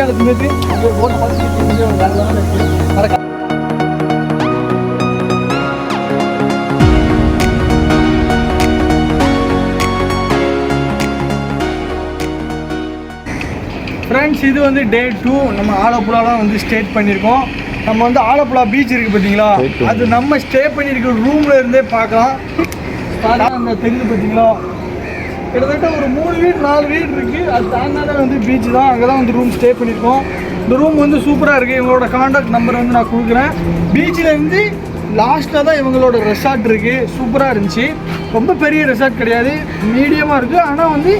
அவங்க பார்த்து ஃப்ரெண்ட்ஸ் இது வந்து டே டூ நம்ம ஆலப்புழாலாம் வந்து ஸ்டேட் பண்ணியிருக்கோம். நம்ம வந்து ஆலப்புழா பீச் இருக்குது பார்த்தீங்களா? அது நம்ம ஸ்டே பண்ணியிருக்க ரூமில் இருந்தே பார்க்கலாம். பாருங்க. அந்த தெரியுது பார்த்தீங்களா? கிட்டத்தட்ட ஒரு மூணு வீடு நாலு வீடு இருக்குது அது தாண்டாலே வந்து பீச் தான். அங்கே தான் வந்து ரூம் ஸ்டே பண்ணியிருக்கோம். இந்த ரூம் வந்து சூப்பராக இருக்குது இவங்களோட காண்டாக்ட் நம்பர் வந்து நான் கொடுக்குறேன். பீச்சில் லாஸ்ட்டாக தான் இவங்களோட ரெசார்ட் இருக்குது சூப்பராக இருந்துச்சு. ரொம்ப பெரிய ரெசார்ட் கிடையாது. மீடியமாக இருக்குது ஆனால் வந்து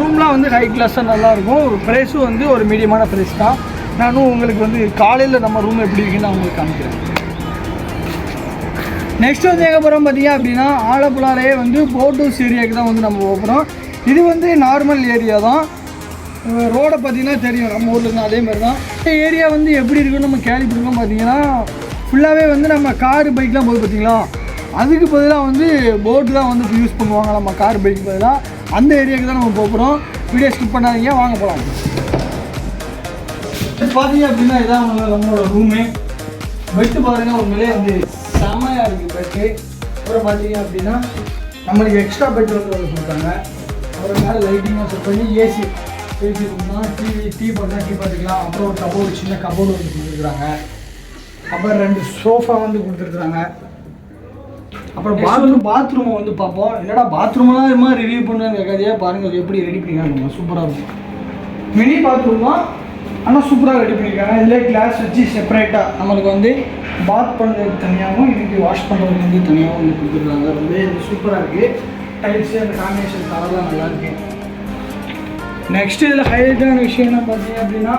ரூம்லாம் வந்து ஹை கிளாஸாக நல்லாயிருக்கும் ப்ரைஸும் வந்து ஒரு மீடியமான ப்ரைஸ் தான். நானும் உங்களுக்கு வந்து காலையில் நம்ம ரூம் எப்படி இருக்குன்னு நான் உங்களுக்கு காமிக்கிறேன். நெக்ஸ்ட் வந்து எங்கே போகிறோம் பார்த்தீங்க அப்படின்னா ஆலப்புழாலே வந்து போட்டூஸ் ஏரியாவுக்கு தான் வந்து நம்ம போகிறோம் இது வந்து நார்மல் ஏரியா தான். ரோடை பார்த்தீங்கன்னா தெரியும். நம்ம ஊரில் இருந்து அதே மாதிரி தான். இந்த ஏரியா வந்து எப்படி இருக்குன்னு நம்ம கேள்விப்பட்டிருக்கோம் பார்த்தீங்கன்னா ஃபுல்லாகவே வந்து நம்ம கார் பைக்லாம் போது பார்த்தீங்களா அதுக்கு பதிலாக வந்து போட்டு தான் வந்து யூஸ் பண்ணுவாங்க. நம்ம கார் பைக் பதிலாக அந்த ஏரியாவுக்கு தான் நம்ம போகிறோம் வீடியோ ஸ்கிப் பண்ணாதீங்க. வாங்க போகலாம் பார்த்தீங்க அப்படின்னா இதான் நம்மளோட ரூமு பெட்டு பாருங்கள் உண்மையிலே வந்து செமையாக இருக்குது பெட்டு அப்புறம் பார்த்தீங்க அப்படின்னா நம்மளுக்கு எக்ஸ்ட்ரா பெட் வந்து ஒன்று கொடுத்தாங்க. அப்புறம் மேலே லைட்டிங்காக செட் பண்ணி ஏசி ஏசி ரூம்னா டிவி டீ பண்ணால் டீ பார்த்துக்கலாம் அப்புறம் ஒரு கபோர்டு சின்ன கபோர்டு வந்து கொடுத்துருக்குறாங்க. அப்புறம் ரெண்டு சோஃபா வந்து கொடுத்துருக்குறாங்க. அப்புறம் பாத்ரூம் பாத்ரூமை வந்து பார்ப்போம். என்னடா பாத்ரூம்லாம் இது மாதிரி ரிவ்யூ பண்ணுவாங்க கேட்காதே பாருங்க அது எப்படி ரெடி பண்ணிருக்காங்க சூப்பராக இருக்கும். மினி பாத்ரூம் தான். ஆனால் சூப்பராக ரெடி பண்ணியிருக்காங்க. இதில் கிளாஸ் வச்சு செப்பரேட்டாக நம்மளுக்கு வந்து பாத் பண்ணுறதுக்கு தனியாகவும் இன்றைக்கி வாஷ் பண்ணுறதுக்கு வந்து தனியாகவும் வந்து கொடுத்துருக்காங்க. ரொம்பவே சூப்பராக இருக்குது டைல்ஸு அந்த காம்பினேஷன் கலர்லாம் நல்லா இருக்கு. நெக்ஸ்ட் இதில் ஹைலைட்டான விஷயம் என்ன பார்த்தீங்க அப்படின்னா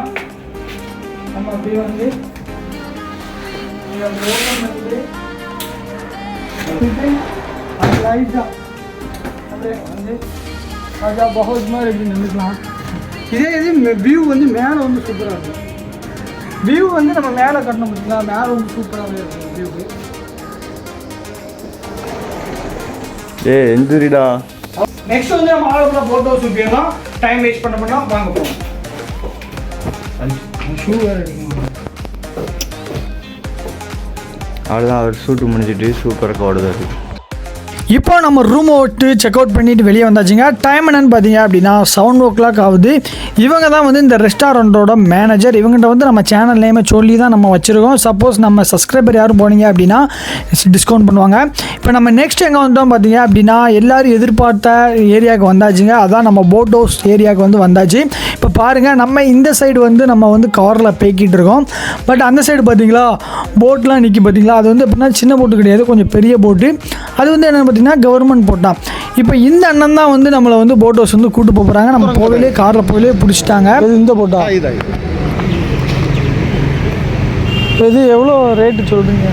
நம்ம அப்படியே வந்து வந்து அது லைட்டாக அப்படியே வந்து ராஜா பகவத் மாதிரி இப்படி நின்றுக்கலாம். இதே இது வியூ வந்து மேலே வந்து சூப்பராக இருக்கும். வியூ வந்து நம்ம மேலே கட்டணும் பார்த்தீங்களா? மேலே வந்து சூப்பராகவே இருக்கும் வியூ ஏ எந்திரிடா. நெக்ஸ்ட் வந்து நம்ம ஆலப்புழா போட்டோ சுற்றிடலாம் டைம் வேஸ்ட் பண்ண பண்ணலாம் வாங்க போகலாம் ஷூ வேறு எடுக்கணும் அவ்வளோதான் அவர் ஷூட்டு முடிஞ்சிட்டு சூப்பராக ஓடுதாரு இப்போ நம்ம ரூமை விட்டு செக் அவுட் பண்ணிட்டு வெளியே வந்தாச்சுங்க. டைம் என்னன்னு பார்த்தீங்க அப்படின்னா செவன் ஓ கிளாக் ஆகுது. இவங்க தான் வந்து இந்த ரெஸ்டாரண்ட்டோட மேனேஜர் இவங்ககிட்ட வந்து நம்ம சேனல் நேமை சொல்லி தான் நம்ம வச்சுருக்கோம். சப்போஸ் நம்ம சப்ஸ்கிரைபர் யாரும் போனீங்க அப்படின்னா டிஸ்கவுண்ட் பண்ணுவாங்க. இப்போ நம்ம நெக்ஸ்ட் எங்கே வந்தோம் பார்த்தீங்க அப்படின்னா எல்லோரும் எதிர்பார்த்த ஏரியாவுக்கு வந்தாச்சுங்க. அதான் நம்ம போட் ஹவுஸ் ஏரியாவுக்கு வந்து வந்தாச்சு. இப்போ பாருங்கள் நம்ம இந்த சைடு வந்து நம்ம வந்து காரில் பேக்கிட்டு இருக்கோம். பட் அந்த சைடு பார்த்தீங்களா போட்லாம் நிற்கி பார்த்தீங்களா அது வந்து எப்படின்னா சின்ன போட்டு கிடையாது கொஞ்சம் பெரிய போட்டு அது வந்து என்ன பார்த்தீங்கன்னா கவர்மெண்ட் போட்டான் இப்போ இந்த அண்ணன் தான் வந்து நம்மளை வந்து போட் ஹவுஸ் வந்து கூட்டு போக போகிறாங்க நம்ம போகலே காரில் போகலே பிடிச்சிட்டாங்க. இந்த போட்டா இது? எவ்வளோ ரேட்டு சொல்கிறீங்க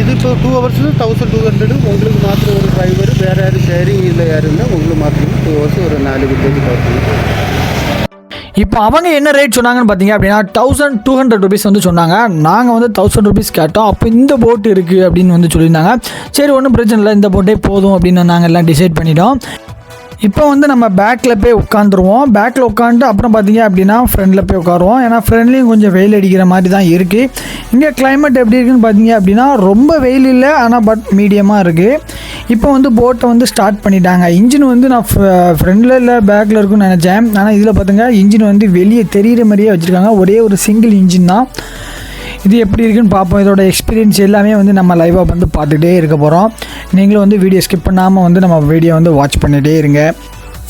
இது இப்போ two hours thousand two hundred உங்களுக்கு மாத்திரம் ஒரு டிரைவர் வேறு யாரும் ஷேரிங் இல்லை யாரும் இல்லை. உங்களுக்கு மாத்திரம் டூ ஹவர்ஸ் ஒரு நாலு வில்லேஜ் கவர் பண்ணி இப்போ அவங்க என்ன ரேட் சொன்னாங்கன்னு பார்த்தீங்க அப்படின்னா தௌசண்ட் டூ ஹண்ட்ரட் ருபீஸ் வந்து சொன்னாங்க. நாங்கள் வந்து தௌசண்ட் ருபீஸ் கேட்டோம். அப்போ இந்த போட்டு இருக்குது அப்படின்னு வந்து சொல்லியிருந்தாங்க. சரி ஒன்றும் பிரச்சனை இல்லை. இந்த போட்டே போதும் அப்படின்னு நாங்கள் எல்லாம் டிசைட் பண்ணிட்டோம். இப்போ வந்து நம்ம பேக்கில் போய் உட்காந்துருவோம் பேக்கில் உட்காந்துட்டு அப்புறம் பார்த்தீங்க அப்படின்னா ஃப்ரெண்டில் போய் உட்காருவோம். ஏன்னா ஃப்ரெண்ட்லேயும் கொஞ்சம் வெயில் அடிக்கிற மாதிரி தான் இருக்குது இங்கே கிளைமேட் எப்படி இருக்குன்னு பார்த்தீங்க அப்படின்னா ரொம்ப வெயில் இல்லை ஆனால் பட் மீடியமாக இருக்குது இப்போ வந்து போட்டை வந்து ஸ்டார்ட் பண்ணிட்டாங்க. இன்ஜின் வந்து நான் ஃப்ரெண்டில் இல்லை பேக்கில் இருக்குன்னு நினச்சேன். ஆனால் இதில் பார்த்துங்க இன்ஜின் வந்து வெளியே தெரிகிற மாதிரியே வச்சுருக்காங்க. ஒரே ஒரு சிங்கிள் இன்ஜின் தான். இது எப்படி இருக்குன்னு பார்ப்போம். இதோட எக்ஸ்பீரியன்ஸ் எல்லாமே வந்து நம்ம லைவாக வந்து பார்த்துட்டே இருக்க போகிறோம் நீங்களும் வந்து வீடியோ ஸ்கிப் பண்ணாமல் வந்து நம்ம வீடியோ வந்து வாட்ச் பண்ணிகிட்டே இருங்க.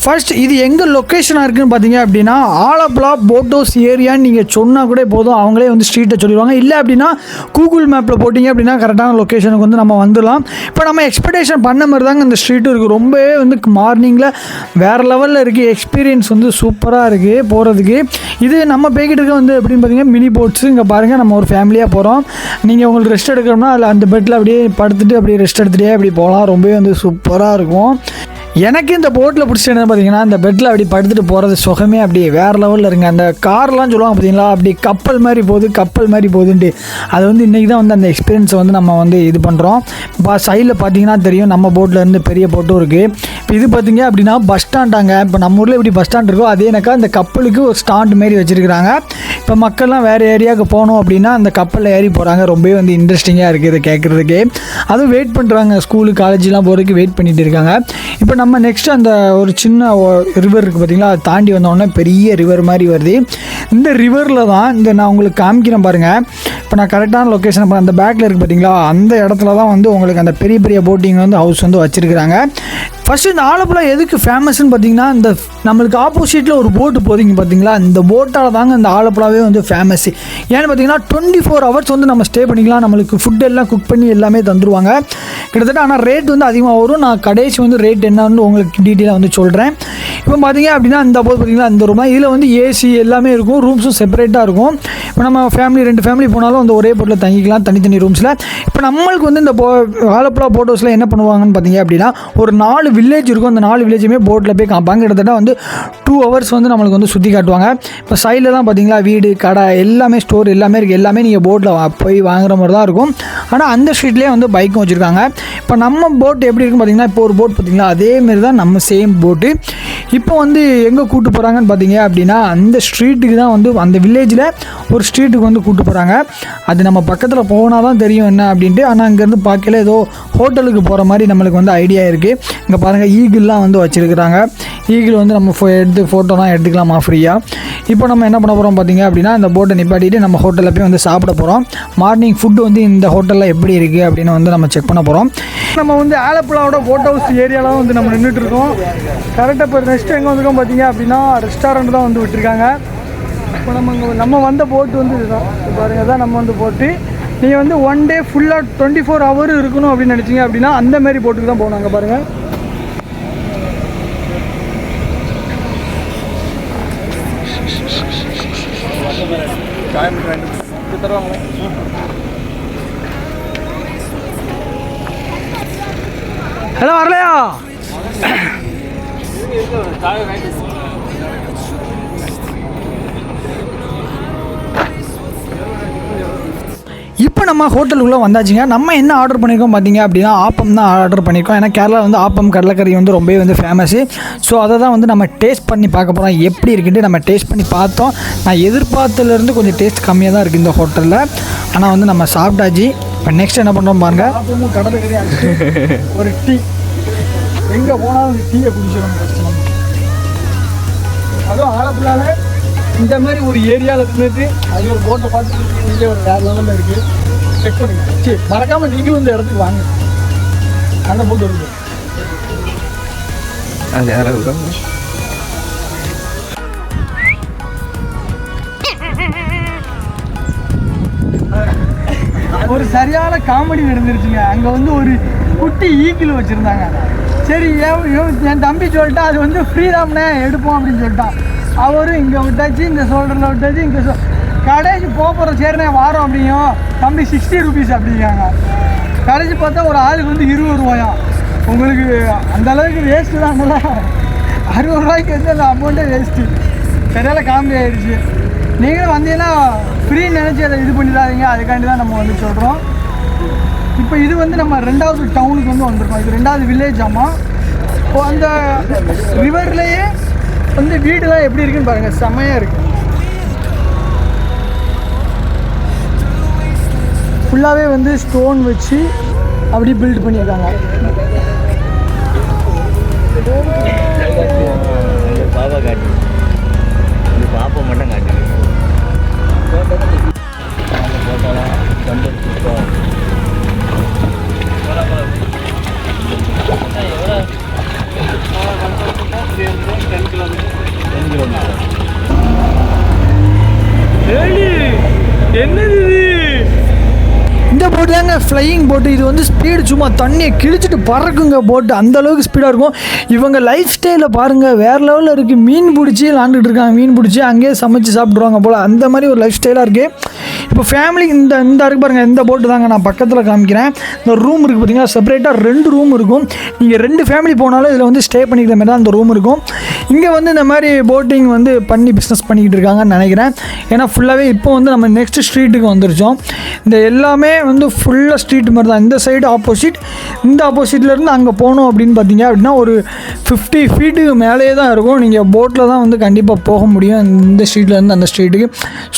ஃபர்ஸ்ட் இது எங்கே லொக்கேஷனாக இருக்குன்னு பார்த்தீங்க அப்படின்னா ஆலப்புழா போட்டோஸ் ஏரியான்னு நீங்கள் சொன்னால் கூட போதும். அவங்களே வந்து ஸ்ட்ரீட்டை சொல்லிடுவாங்க. இல்லை அப்படின்னா கூகுள் மேப்பில் போட்டிங்க அப்படின்னா கரெக்டான லொக்கேஷனுக்கு வந்து நம்ம வந்துடலாம். இப்போ நம்ம எக்ஸ்பெக்டேஷன் பண்ண மாதிரி தாங்க இந்த ஸ்ட்ரீட்டும் இருக்குது ரொம்பவே வந்து மார்னிங்கில் வேறு லெவலில் இருக்குது எக்ஸ்பீரியன்ஸ் வந்து சூப்பராக இருக்குது போகிறதுக்கு இது நம்ம போய்கிட்டு இருக்க வந்து எப்படின்னு பார்த்தீங்கன்னா மினி போட்ஸ் இங்கே பாருங்கள் நம்ம ஒரு ஃபேமிலியாக போகிறோம் நீங்கள் உங்களுக்கு ரெஸ்ட் எடுக்கணும்னா அதில் அந்த பெட்டில் அப்படியே படுத்துட்டு அப்படியே ரெஸ்ட் எடுத்துகிட்டே அப்படி போகலாம். ரொம்பவே வந்து சூப்பராக இருக்கும். எனக்கு இந்த போட்டில் பிடிச்ச என்ன பார்த்தீங்கன்னா இந்த பெட்டில் அப்படி படுத்துட்டு போகிறது சுகமே அப்படி வேறு லெவலில் இருங்க. அந்த கார்லாம் சொல்லுவாங்க பார்த்தீங்களா அப்படி கப்பல் மாதிரி போகுது கப்பல் மாதிரி போகுதுன்ட்டு. அது வந்து இன்றைக்கி தான் வந்து அந்த எக்ஸ்பீரியன்ஸை வந்து நம்ம வந்து இது பண்ணுறோம் இப்போ சைடில் பார்த்தீங்கன்னா தெரியும் நம்ம போட்டில் இருந்து பெரிய போட்டும் இருக்குது இப்போ இது பார்த்தீங்க அப்படின்னா பஸ் ஸ்டாண்டாங்க இப்போ நம்ம ஊரில் எப்படி பஸ் ஸ்டாண்ட் இருக்கோ அதேனாக்கா இந்த கப்பலுக்கு ஒரு ஸ்டாண்ட் மாரி வச்சுருக்கிறாங்க. இப்போ மக்கள்லாம் வேறு ஏரியாவுக்கு போகணும் அப்படின்னா அந்த கப்பலில் ஏறி போகிறாங்க ரொம்பவே வந்து இன்ட்ரெஸ்டிங்காக இருக்குது இதை கேட்குறதுக்கு அதுவும் வெயிட் பண்ணுறாங்க ஸ்கூலு காலேஜ்லாம் போகிறதுக்கு வெயிட் பண்ணிட்டு இருக்காங்க. இப்போ நம்ம நெக்ஸ்ட் அந்த ஒரு சின்ன ரிவர் இருக்குது பார்த்தீங்களா அதை தாண்டி வந்தோடனே பெரிய ரிவர் மாதிரி வருது. இந்த ரிவரில் தான் இந்த நான் உங்களுக்கு காமிக்கிறேன் பாருங்கள் இப்போ நான் கரெக்டான லொக்கேஷன் இப்போ அந்த பேக்கில் இருக்குது பார்த்தீங்களா அந்த இடத்துல தான் வந்து உங்களுக்கு அந்த பெரிய பெரிய போட்டிங் வந்து ஹவுஸ் வந்து வச்சுருக்கிறாங்க. ஃபஸ்ட்டு இந்த ஆலப்புழா எதுக்கு ஃபேமஸ்ன்னு பார்த்தீங்கன்னா இந்த நம்மளுக்கு ஆப்போசிட்டில் ஒரு போட்டு போகிறீங்க பார்த்தீங்களா? இந்த போட்டால் தாங்க இந்த ஆலப்புழாவே வந்து ஃபேமஸ் ஏன்னு பார்த்தீங்கன்னா டுவெண்ட்டி ஃபோர் ஹவர்ஸ் வந்து நம்ம ஸ்டே பண்ணிக்கலாம். நம்மளுக்கு ஃபுட் எல்லாம் குக் பண்ணி எல்லாமே தந்துருவாங்க. கிட்டத்தட்ட ஆனால் ரேட் வந்து அதிகமாக வரும். நான் கடைசி வந்து ரேட் என்னன்னு உங்களுக்கு டீட்டெயிலாக வந்து சொல்கிறேன் இப்போ பார்த்தீங்க அப்படின்னா இந்த போது பார்த்தீங்களா இந்த ரூம் இதில் வந்து ஏசி எல்லாமே இருக்கும். ரூம்ஸும் செப்பரேட்டாக இருக்கும். இப்போ நம்ம ஃபேமிலி ரெண்டு ஃபேமிலி போனாலும் அந்த ஒரே போட்டில் தங்கிக்கலாம். தனித்தனி ரூம்ஸில் இப்போ நம்மளுக்கு வந்து இந்த போ ஆலப்புழா ஃபோட்டோஸில் என்ன பண்ணுவாங்கன்னு பார்த்தீங்க அப்படின்னா ஒரு நாலு வில்லேஜ் இருக்கும். அந்த நாலு வில்லேஜுமே போட்டில் போய் காப்பாங்க கிட்டத்தட்ட வந்து டூ ஹவர்ஸ் வந்து நம்மளுக்கு வந்து சுற்றி காட்டுவாங்க. இப்போ சைடில் தான் பார்த்தீங்களா வீடு கடை எல்லாமே ஸ்டோர் எல்லாமே இருக்குது எல்லாமே நீங்கள் போட்டில் போய் வாங்குற மாதிரி தான் இருக்கும். ஆனால் அந்த ஸ்ட்ரீட்லேயே வந்து பைக்கும் வச்சுருக்காங்க. இப்போ நம்ம போட் எப்படி இருக்கும் பார்த்தீங்கன்னா இப்போ ஒரு போட் பார்த்தீங்களா அதேமாரி தான் நம்ம சேம் போட்டு இப்போ வந்து எங்கே கூட்டு போகிறாங்கன்னு பார்த்தீங்க அப்படின்னா அந்த ஸ்ட்ரீட்டுக்கு தான் வந்து அந்த வில்லேஜில் ஒரு ஸ்ட்ரீட்டுக்கு வந்து கூட்டு போகிறாங்க அது நம்ம பக்கத்தில் போனால் தான் தெரியும் என்ன அப்படின்ட்டு ஆனால் அங்கேருந்து பார்க்கல ஏதோ ஹோட்டலுக்கு போகிற மாதிரி நம்மளுக்கு வந்து ஐடியா இருக்குது இங்கே பாருங்கள் ஈகிள்லாம் வந்து வச்சுருக்குறாங்க. ஈகிள் வந்து நம்ம ஃபோ எடுத்து ஃபோட்டோலாம் எடுத்துக்கலாமா ஃப்ரீயாக இப்போ நம்ம என்ன பண்ண போகிறோம் பார்த்தீங்க அப்படின்னா இந்த போட்டை நிப்பாட்டிட்டு நம்ம ஹோட்டலில் போய் வந்து சாப்பிட போகிறோம் மார்னிங் ஃபுட்டு வந்து இந்த ஹோட்டலில் எப்படி இருக்குது அப்படின்னு வந்து நம்ம செக் பண்ண போகிறோம் நம்ம வந்து ஆலப்புழாவோட போட் ஹவுஸ் ஏரியாலாம் வந்து நம்ம நின்றுட்டு இருக்கோம். கரெக்டாக இப்போ நெக்ஸ்ட் எங்கே வந்திருக்கோம் பார்த்தீங்க அப்படின்னா ரெஸ்டாரண்ட் தான் வந்து விட்டுருக்காங்க. இப்போ நம்ம இங்கே நம்ம வந்த போட்டு வந்து இதுதான். பாருங்கள் பாருங்க தான் நம்ம வந்து போட்டு நீங்கள் வந்து ஒன் டே ஃபுல்லாக டுவெண்ட்டி ஃபோர் ஹவர் இருக்கணும் அப்படின்னு நினச்சிங்க அப்படின்னா அந்த மாதிரி போட்டுக்கு தான் போகணும் அங்கே பாருங்கள் ஹலோ வரலையா இப்போ நம்ம ஹோட்டலுக்குள்ளே வந்தாச்சுங்க. நம்ம என்ன ஆர்டர் பண்ணியிருக்கோம் பார்த்தீங்க அப்படின்னா ஆப்பம் தான் ஆர்டர் பண்ணியிருக்கோம். ஏன்னா கேரளா வந்து ஆப்பம் கடலக்கறி வந்து ரொம்பவே வந்து ஃபேமஸ்ஸு ஸோ அதை தான் வந்து நம்ம டேஸ்ட் பண்ணி பார்க்க போகிறோம் எப்படி இருக்குன்ட்டு நம்ம டேஸ்ட் பண்ணி பார்த்தோம். நான் எதிர்பார்த்ததுலேருந்து கொஞ்சம் டேஸ்ட் கம்மியாக தான் இருக்குது இந்த ஹோட்டலில். ஆனால் வந்து நம்ம சாப்பிட்டாச்சு. இப்போ நெக்ஸ்ட் என்ன பண்ணுறோம் பாருங்கள் ஒரு டீ எங்கே போனாலும் டீயை குடிச்சிடும் நம்ம அதுவும் ஆலப்புழாவில் இந்த மாதிரி ஒரு ஏரியாவில் இருந்துட்டு அது ஒரு போட்டை பார்த்து ஒரு வேறு லெவலில் இருக்குது செக் பண்ணுங்க. சரி மறக்காமல் நீங்களும் இந்த இடத்துக்கு வாங்க. அந்த போட்டு இருக்கு அது யாராவது ஒரு சரியான காமெடி நடந்துருச்சுங்க. அங்கே வந்து ஒரு குட்டி ஈக்கிள் வச்சுருந்தாங்க. சரி என் தம்பி சொல்லிட்டா அது வந்து ஃப்ரீதாம்னே எடுப்போம் அப்படின்னு சொல்லிட்டான் அவரும் இங்கே விட்டாச்சு இந்த சோல்டரில் விட்டாச்சு இங்கே சொ கடைசி போக போகிற சரிண்ணே வாரம் அப்படியும் தம்பி சிக்ஸ்டி ருபீஸ் அப்படிங்காங்க கடைசி பார்த்தா ஒரு ஆளுக்கு வந்து இருபது ரூபாயாம் உங்களுக்கு அந்த அளவுக்கு வேஸ்ட்டு தாங்கல்ல அறுபது ரூபாய்க்கு வந்து அந்த அமௌண்ட்டே வேஸ்ட்டு சரியால காமெடி ஆகிடுச்சு நீங்களும் வந்தீங்கன்னா ஃப்ரீன்னு நினச்சி அதை இது பண்ணிடாதீங்க. அதுக்காண்டி தான் நம்ம வந்து சொல்கிறோம் இப்போ இது வந்து நம்ம ரெண்டாவது டவுனுக்கு வந்து வந்திருக்கோம். இது ரெண்டாவது வில்லேஜ் ஆமாம் இப்போ அந்த ரிவர்லேயே வந்து வீடுலாம் எப்படி இருக்குன்னு பாருங்கள் செம்மையாக இருக்குது ஃபுல்லாகவே வந்து ஸ்டோன் வச்சு அப்படி பில்ட் பண்ணியிருக்காங்க. பட் இது வந்து ஸ்பீடு சும்மா தண்ணியை கிழிச்சிட்டு பறக்குங்க போட்டு அந்த அளவுக்கு ஸ்பீடாக இருக்கும். இவங்க லைஃப் ஸ்டைலில் பாருங்கள் வேறு லெவலில் இருக்குது மீன் பிடிச்சி விளாண்டுட்டு இருக்காங்க. மீன் பிடிச்சி அங்கேயே சமைச்சு சாப்பிட்ருவாங்க போல். அந்த மாதிரி ஒரு லைஃப் ஸ்டைலாக இருக்குது இப்போ ஃபேமிலி இந்த இந்த இருக்கு பாருங்கள் இந்த போட்டு தாங்க நான் பக்கத்தில் காமிக்கிறேன். இந்த ரூம் இருக்குது பார்த்தீங்கன்னா செப்பரேட்டாக ரெண்டு ரூம் இருக்கும். நீங்கள் ரெண்டு ஃபேமிலி போனாலும் இதில் வந்து ஸ்டே பண்ணிக்கிற மாதிரி தான் அந்த ரூம் இருக்கும். இங்கே வந்து இந்த மாதிரி போட்டிங் வந்து பண்ணி பிஸ்னஸ் பண்ணிக்கிட்டு இருக்காங்கன்னு நினைக்கிறேன். ஏன்னா ஃபுல்லாகவே இப்போ வந்து நம்ம நெக்ஸ்ட் ஸ்ட்ரீட்டுக்கு வந்துருச்சோம். இந்த எல்லாமே வந்து ஃபுல்லாக ஸ்ட்ரீட் மாதிரி தான் இந்த சைடு ஆப்போசிட் இந்த ஆப்போசிட்லேருந்து அங்கே போகணும் அப்படின்னு பார்த்தீங்க அப்படின்னா ஒரு ஃபிஃப்டி ஃபீட்டு மேலேயே தான் இருக்கும். நீங்கள் போட்டில் தான் வந்து கண்டிப்பாக போக முடியும். இந்த ஸ்ட்ரீட்லேருந்து அந்த ஸ்ட்ரீட்டுக்கு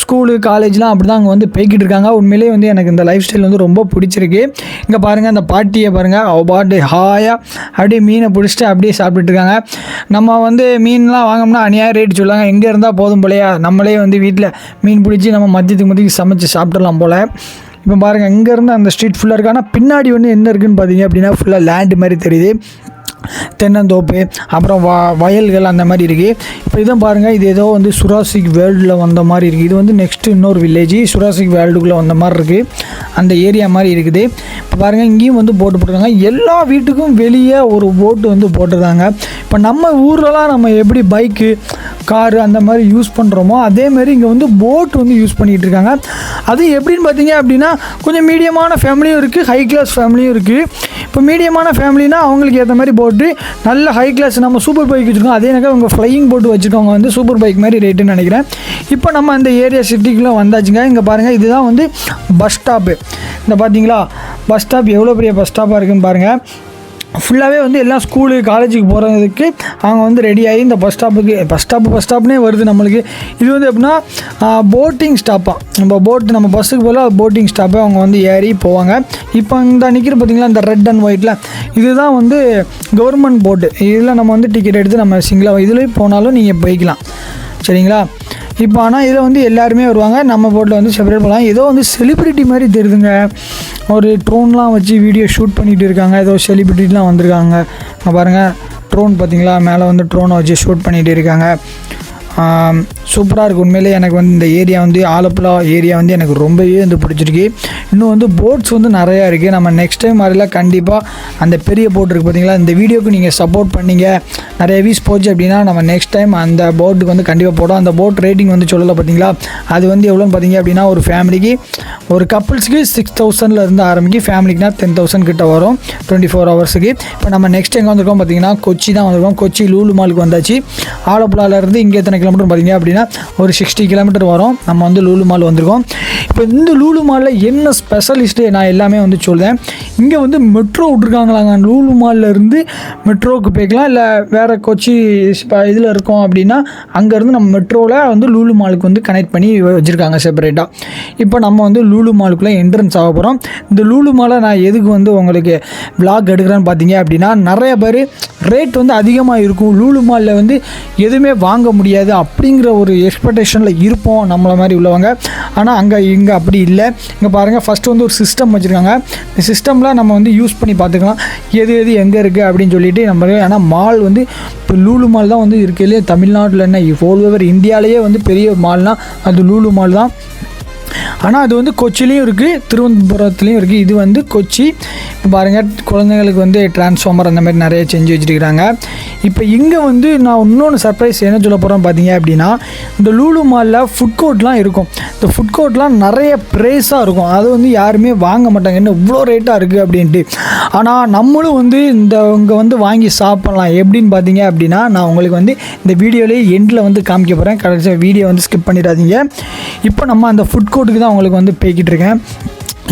ஸ்கூலு காலேஜ்லாம் அப்படி தான் அங்கே வந்து போய்கிட்டு இருக்காங்க. உண்மையிலேயே வந்து எனக்கு இந்த லைஃப் ஸ்டைல் வந்து ரொம்ப பிடிச்சிருக்கு. இங்கே பாருங்கள் அந்த பாட்டியை பாருங்கள் அவ பாட்டு ஹாயாக அப்படியே மீனை பிடிச்சிட்டு அப்படியே சாப்பிட்டுட்டு இருக்காங்க. நம்ம வந்து மீன்லாம் வாங்கணும்னா அநியாய ரேட் சொல்லுவாங்க. எங்கே இருந்தால் போதும் போலையா. நம்மளே வந்து வீட்டில் மீன் பிடிச்சி நம்ம மதியத்துக்கு மதியம் சமைச்சு சாப்பிடலாம் போல். இப்போ பாருங்கள் இங்கேருந்து அந்த ஸ்ட்ரீட் ஃபுல்லாக இருக்குது ஆனால் பின்னாடி வந்து என்ன இருக்குன்னு பார்த்தீங்க அப்படின்னா ஃபுல்லாக லேண்டு மாதிரி தெரியுது. தென்னந்தோப்பு அப்புறம் வ வயல்கள் அந்த மாதிரி இருக்குது இப்போ இதான் பாருங்கள் இது ஏதோ வந்து சுராசிக் வேர்ல்டில் வந்த மாதிரி இருக்குது இது வந்து நெக்ஸ்ட்டு இன்னொரு வில்லேஜ் சுராசிக் வேர்ல்டுக்குள்ளே வந்த மாதிரி இருக்குது அந்த ஏரியா மாதிரி இருக்குது. இப்போ பாருங்கள் இங்கேயும் வந்து போட்டு போட்டிருக்காங்க. எல்லா வீட்டுக்கும் வெளியே ஒரு போட்டு வந்து போட்டிருக்காங்க இப்போ நம்ம ஊர்லலாம் நம்ம எப்படி பைக்கு காரு அந்த மாதிரி யூஸ் பண்ணுறோமோ அதே மாதிரி இங்கே வந்து போட் வந்து யூஸ் பண்ணிகிட்டு இருக்காங்க. அது எப்படின்னு பார்த்தீங்க அப்படின்னா கொஞ்சம் மீடியமான ஃபேமிலியும் இருக்குது ஹை கிளாஸ் ஃபேமிலியும் இருக்குது இப்போ மீடியமான ஃபேமிலினா அவங்களுக்கு ஏற்ற மாதிரி போட்டு நல்ல ஹை கிளாஸ் நம்ம சூப்பர் பைக் வச்சுருக்கோம். அதே எனக்கு அவங்க ஃப்ளையிங் போட்டு வச்சுருக்கவங்க வந்து சூப்பர் பைக் மாதிரி ரேட்டுன்னு நினைக்கிறேன். இப்போ நம்ம அந்த ஏரியா சிட்டிக்குள்ளே வந்தாச்சுங்க. இங்கே பாருங்கள் இதுதான் வந்து பஸ் ஸ்டாப்பு இந்த பார்த்தீங்களா பஸ் ஸ்டாப் எவ்வளோ பெரிய பஸ் ஸ்டாப்பாக இருக்குன்னு பாருங்கள் ஃபுல்லாகவே வந்து எல்லாம் ஸ்கூலு காலேஜுக்கு போகிறதுக்கு அவங்க வந்து ரெடியாகி இந்த பஸ் ஸ்டாப்புக்கு பஸ் ஸ்டாப்பு பஸ் ஸ்டாப்னே வருது நம்மளுக்கு. இது வந்து எப்படின்னா போட்டிங் ஸ்டாப்பாக நம்ம போட் நம்ம பஸ்ஸுக்கு போல போட்டிங் ஸ்டாப்பை அவங்க வந்து ஏறி போவாங்க. இப்போ இந்த நிற்கிற பார்த்தீங்களா இந்த ரெட் அண்ட் ஒயிட்டில் இதுதான் வந்து கவர்மெண்ட் போட்டு இதில் நம்ம வந்து டிக்கெட் எடுத்து நம்ம சிங்கிளாக இதுலேயும் போனாலும் நீங்கள் போய்க்கலாம். சரிங்களா? இப்போ ஆனால் இதில் வந்து எல்லாருமே வருவாங்க. நம்ம போட்டில் வந்து செப்பரேட் பண்ணலாம். ஏதோ வந்து செலிப்ரிட்டி மாதிரி தெரியுதுங்க. ஒரு ட்ரோன்லாம் வச்சு வீடியோ ஷூட் பண்ணிகிட்டு இருக்காங்க. ஏதோ செலிப்ரிட்டிலாம் வந்திருக்காங்க. பாருங்கள் ட்ரோன் பார்த்தீங்களா? மேலே வந்து ட்ரோனை வச்சு ஷூட் பண்ணிகிட்டு இருக்காங்க. சூப்பராக இருக்குது உண்மையிலே எனக்கு வந்து இந்த ஏரியா வந்து ஆலப்புழா ஏரியா வந்து எனக்கு ரொம்பவே வந்து பிடிச்சிருக்கு. இன்னும் வந்து போட்ஸ் வந்து நிறையா இருக்குது நம்ம நெக்ஸ்ட் டைம் மாதிரிலாம் கண்டிப்பாக அந்த பெரிய போட் இருக்குது பார்த்தீங்களா இந்த வீடியோக்கு நீங்கள் சப்போர்ட் பண்ணீங்க. நிறைய வீஸ் போச்சு அப்படின்னா நம்ம நெக்ஸ்ட் டைம் அந்த போட்டுக்கு வந்து கண்டிப்பாக போடும் அந்த போட் ரேட்டிங் வந்து சொல்லலை பார்த்தீங்களா அது வந்து எவ்வளோன்னு பார்த்தீங்க அப்படின்னா ஒரு ஃபேமிலிக்கு ஒரு கப்புள்ஸுக்கு சிக்ஸ் தௌசண்டில் இருந்து ஆரம்பிக்கு ஃபேமிலிக்குனா டென் தௌசண்ட் கிட்ட வரும். டுவெண்ட்டி ஃபோர் ஹவர்ஸுக்கு இப்போ நம்ம நெக்ஸ்ட் எங்கே வந்திருக்கோம் பார்த்தீங்கன்னா கொச்சி தான் வந்திருக்கோம். கொச்சி லூலு மாலுக்கு வந்தாச்சு. ஆலப்புழாவிலேருந்து இங்கே எத்தனை கிலோமீட்டர் பார்த்தீங்க அப்படின்னா ஒரு சிக்ஸ்டி கிலோமீட்டர் வரும். நம்ம வந்து லூலு மால் வந்திருக்கோம். இப்போ இந்த லூலு மாலில் என்ன ஸ்பெஷலிஸ்ட்டு நான் எல்லாமே வந்து சொல்லுவேன் இங்கே வந்து மெட்ரோ விட்ருக்காங்களாங்க லூலு இருந்து மெட்ரோவுக்கு போய்க்கலாம். இல்லை வேறு கொச்சி இதில் இருக்கோம் அப்படின்னா அங்கேருந்து நம்ம மெட்ரோவில் வந்து லூலு மாலுக்கு வந்து கனெக்ட் பண்ணி வச்சுருக்காங்க செப்பரேட்டாக இப்போ நம்ம வந்து லூலு மாலுக்குள்ளே என்ட்ரன்ஸ் ஆக போகிறோம் இந்த லூலு மாலை நான் எதுக்கு வந்து உங்களுக்கு vlog எடுக்கிறேன்னு பார்த்தீங்க அப்படின்னா நிறைய பேர் ரேட் வந்து அதிகமாக இருக்கும். லூலு மாலில் வந்து எதுவுமே வாங்க முடியாது. அப்படிங்கிற ஒரு எக்ஸ்பெக்டேஷனில் இருப்போம் நம்மளை மாதிரி உள்ளவங்க. ஆனால் அங்கே இங்கே அப்படி இல்லை. இங்கே பாருங்கள் ஃபஸ்ட்டு வந்து ஒரு சிஸ்டம் வச்சுருக்காங்க. இந்த சிஸ்டமில் நம்ம வந்து யூஸ் பண்ணி பார்த்துக்கலாம். எது எது எங்கே இருக்குது அப்படின்னு சொல்லிட்டு நம்ம ஆனால் மால் வந்து இப்போ லூலு மால் தான் வந்து இருக்கிறதுலே தமிழ்நாட்டில் என்ன ஹோல் ஓவர் இந்தியாவிலேயே வந்து பெரிய மால்னால் அது லூலு மால் தான். ஆனால் அது வந்து கொச்சிலையும் இருக்குது திருவனந்தபுரத்துலேயும் இருக்குது இது வந்து கொச்சி. இப்போ பாருங்கள் குழந்தைங்களுக்கு வந்து டிரான்ஸ்ஃபார்மர் அந்த மாதிரி நிறைய செஞ்சு வச்சுருக்கிறாங்க. இப்போ இங்கே வந்து நான் இன்னொன்று சர்ப்ரைஸ் என்ன சொல்ல போகிறேன் பார்த்தீங்க அப்படின்னா இந்த லூலு மாலில் ஃபுட் கோர்ட்லாம் இருக்கும். இந்த ஃபுட் கோர்ட்லாம் நிறைய ப்ரைஸாக இருக்கும். அது வந்து யாருமே வாங்க மாட்டாங்க. என்ன இவ்வளோ ரேட்டாக இருக்குது அப்படின்ட்டு. ஆனால் நம்மளும் வந்து இந்த இங்கே வந்து வாங்கி சாப்பிட்லாம். எப்படின்னு பார்த்தீங்க அப்படின்னா நான் உங்களுக்கு வந்து இந்த வீடியோலேயே எண்டில் வந்து காமிக்க போகிறேன் கடைசியாக வீடியோ வந்து ஸ்கிப் பண்ணிடாதீங்க. இப்போ நம்ம அந்த ஃபுட் கோர்ட் கோர்ட்டுக்கு தான் உங்களுக்கு வந்து போய்கிட்டு இருக்கேன்.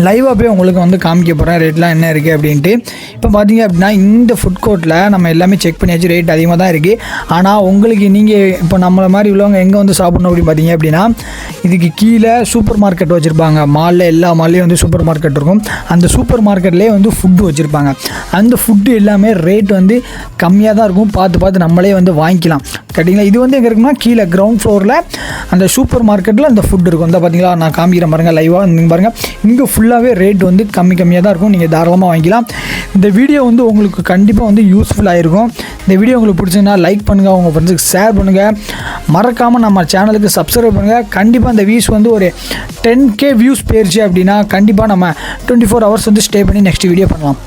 லைவாக போய் உங்களுக்கு வந்து காமிக்க போகிறேன் ரேட்லாம் என்ன இருக்குது அப்படின்ட்டு. இப்போ பார்த்தீங்க அப்படின்னா இந்த ஃபுட் கோர்ட்டில் நம்ம எல்லாமே செக் பண்ணியாச்சு. ரேட் அதிகமாக தான் இருக்குது ஆனால் உங்களுக்கு நீங்கள் இப்போ நம்மளை மாதிரி உள்ளவங்க எங்கே வந்து சாப்பிடணும் அப்படின்னு பார்த்தீங்க அப்படின்னா இதுக்கு கீழே சூப்பர் மார்க்கெட் வச்சுருப்பாங்க. மாலில் எல்லா மால்லையும் வந்து சூப்பர் மார்க்கெட் இருக்கும். அந்த சூப்பர் மார்க்கெட்லேயே வந்து ஃபுட்டு வச்சுருப்பாங்க. அந்த ஃபுட்டு எல்லாமே ரேட் வந்து கம்மியாக தான் இருக்கும். பார்த்து பார்த்து நம்மளே வந்து வாங்கிக்கலாம். கேட்டிங்களா? இது வந்து எங்கே இருக்குன்னா கீழே கிரவுண்ட் ஃப்ளோரில் அந்த சூப்பர் மார்க்கெட்டில் அந்த ஃபுட் இருக்கும். இந்த பார்த்தீங்களா நான் காமிக்கிறேன் பாருங்கள் லைவாக நீங்கள் பாருங்கள் இங்கே ஃபுல்லாகவே ரேட் வந்து கம்மி கம்மியாக தான் இருக்கும். நீங்கள் தாராளமாக வாங்கிக்கலாம். இந்த வீடியோ வந்து உங்களுக்கு கண்டிப்பாக வந்து யூஸ்ஃபுல்லாக இருக்கும் இந்த வீடியோ உங்களுக்கு பிடிச்சதுன்னா லைக் பண்ணுங்கள் உங்கள் ஃப்ரெண்ட்ஸுக்கு ஷேர் பண்ணுங்கள் மறக்காமல் நம்ம சேனலுக்கு சப்ஸ்கிரைப் பண்ணுங்கள் கண்டிப்பாக அந்த வியூஸ் வந்து ஒரு டென் கே வியூஸ் போயிடுச்சு அப்படின்னா கண்டிப்பாக நம்ம டுவெண்ட்டி ஃபோர் ஹவர்ஸ் வந்து ஸ்டே பண்ணி நெக்ஸ்ட் வீடியோ பண்ணலாம்.